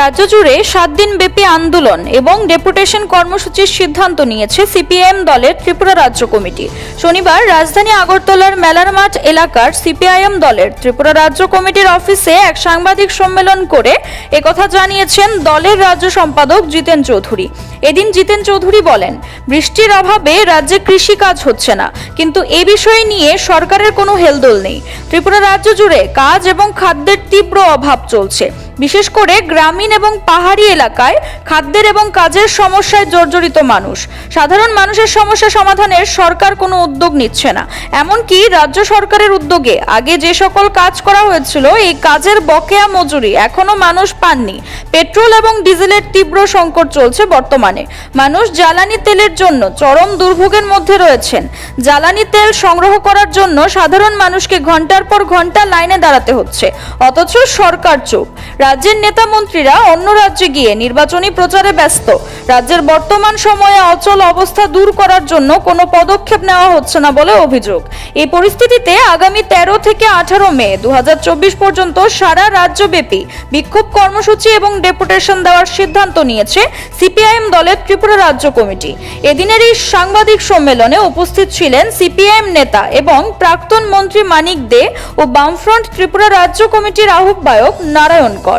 রাজ্য জুড়ে সাত দিন ব্যাপী আন্দোলন এবং ডেপুটেশন কর্মসূচির সিদ্ধান্ত নিয়েছে সিপিআইএম দলের ত্রিপুরা রাজ্য কমিটি। শনিবার রাজধানী আগরতলার মেলার মাঠ এলাকার সিপিআইএম দলের ত্রিপুরা রাজ্য কমিটির অফিসে এক সাংবাদিক সম্মেলন করে একথা জানিয়েছেন দলের রাজ্য সম্পাদক জিতেন চৌধুরী। এদিন জিতেন চৌধুরী বলেন, বৃষ্টির অভাবে রাজ্যে কৃষি কাজ হচ্ছে না, কিন্তু এ বিষয় নিয়ে সরকারের কোনো হেলদোল নেই। ত্রিপুরা রাজ্য জুড়ে কাজ এবং খাদ্যের তীব্র অভাব চলছে। বিশেষ করে গ্রামীণ এবং পাহাড়ি এলাকায় খাদ্যের এবং কাজের সমস্যায় জর্জরিত মানুষ। সাধারণ মানুষের সমস্যা সমাধানের সরকার কোনো উদ্যোগ নিচ্ছে না। এমনকি রাজ্য সরকারের উদ্যোগে আগে যে সকল কাজ করা হয়েছিল, এই কাজের বকেয়া মজুরি এখনও মানুষ পাননি। পেট্রোল এবং ডিজেলের তীব্র সংকট চলছে বর্তমানে। মানুষ জ্বালানি তেলের জন্য চরম দুর্ভোগের মধ্যে রয়েছেন। জ্বালানি তেল সংগ্রহ করার জন্য সাধারণ মানুষকে ঘণ্টার পর ঘণ্টা লাইনে দাঁড়াতে হচ্ছে, অথচ সরকার চুপ। রাজ্যের নেতা মন্ত্রীরা অন্য রাজ্যে গিয়ে নির্বাচনী প্রচারে ব্যস্ত। রাজ্যের বর্তমান সময়ে অচল অবস্থা দূর করার জন্য কোনো পদক্ষেপ নেওয়া হচ্ছে না বলে অভিযোগ। এই পরিস্থিতিতে আগামী তেরো থেকে আঠারো মে দুহাজার চব্বিশ পর্যন্ত সারা রাজ্যব্যাপী বিক্ষোভ কর্মসূচি এবং ডেপুটেশন দেওয়ার সিদ্ধান্ত নিয়েছে সিপিআইএম দলের ত্রিপুরা রাজ্য কমিটি। এদিনের এই সাংবাদিক সম্মেলনে উপস্থিত ছিলেন সিপিআইএম নেতা এবং প্রাক্তন মন্ত্রী মানিক দে ও বামফ্রন্ট ত্রিপুরা রাজ্য কমিটির আহ্বায়ক নারায়ণ কর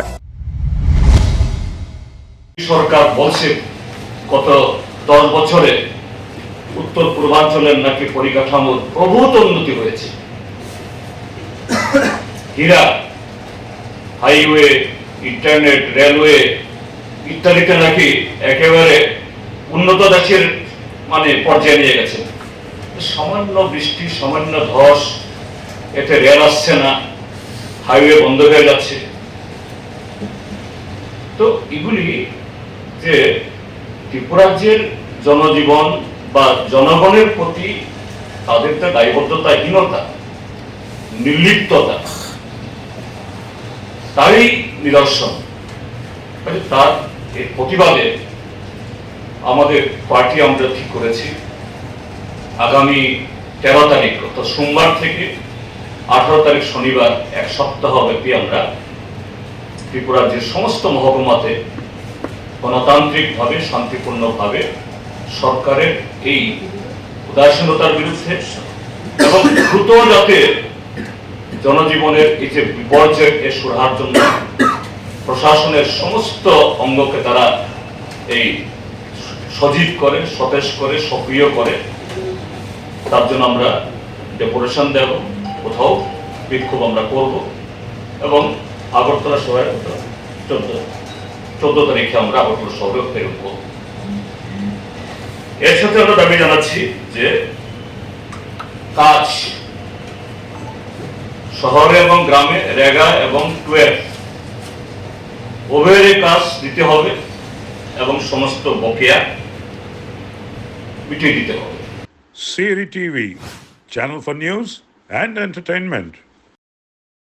সরকার বলছে, গত দশ বছরে উত্তর পূর্বাঞ্চলের নাকি পরিকাঠামোর প্রভূত উন্নতি হয়েছে। হীরা, হাইওয়ে, ইন্টারনেট, রেলওয়ে ইত্যাদিতে নাকি একেবারে উন্নত দেশের মানে পর্যায়ে নিয়ে গেছে। সামান্য বৃষ্টি, সামান্য ধস, এতে রেল আসছে না, হাইওয়ে বন্ধ হয়ে যাচ্ছে। তো এগুলি যে ত্রিপুরাজ্যের জনজীবন বা জনগণের প্রতি তাদের তো দায়বদ্ধতাহীনতা, নির্লিপ্ততা, তারই নিদর্শন। তার এর প্রতিবাদে আমাদের পার্টি আমরা ঠিক করেছি। আগামী তেরো তারিখ, অর্থাৎ সোমবার থেকে আঠারো তারিখ শনিবার, এক সপ্তাহ ব্যাপী আমরা ত্রিপুরার যে সমস্ত মহকুমাতে গণতান্ত্রিকভাবে, শান্তিপূর্ণভাবে সরকারের এই উদাসীনতার বিরুদ্ধে এবং দ্রুত যাতে জনজীবনের এই যে বিপর্যয় এ সুরাহার জন্য প্রশাসনের সমস্ত অঙ্গকে তারা এই সজীব করে, সতেজ করে, সক্রিয় করে, তার জন্য আমরা ডেপুটেশন দেব, কোথাও বিক্ষোভ আমরা করব এবং আগরতলা শহরে চোদ্দ চোদ্দ তারিখে আমরা আগরতলা শহরে করব এর সাথে আমরা দাবি জানাচ্ছি যে কাজ শহরে এবং গ্রামে রেগা এবং টুয়েলভ উভয়েরই কাজ দিতে হবে এবং সমস্ত বকেয়া মিটিয়ে দিতে হবে Siri TV, channel for news and entertainment.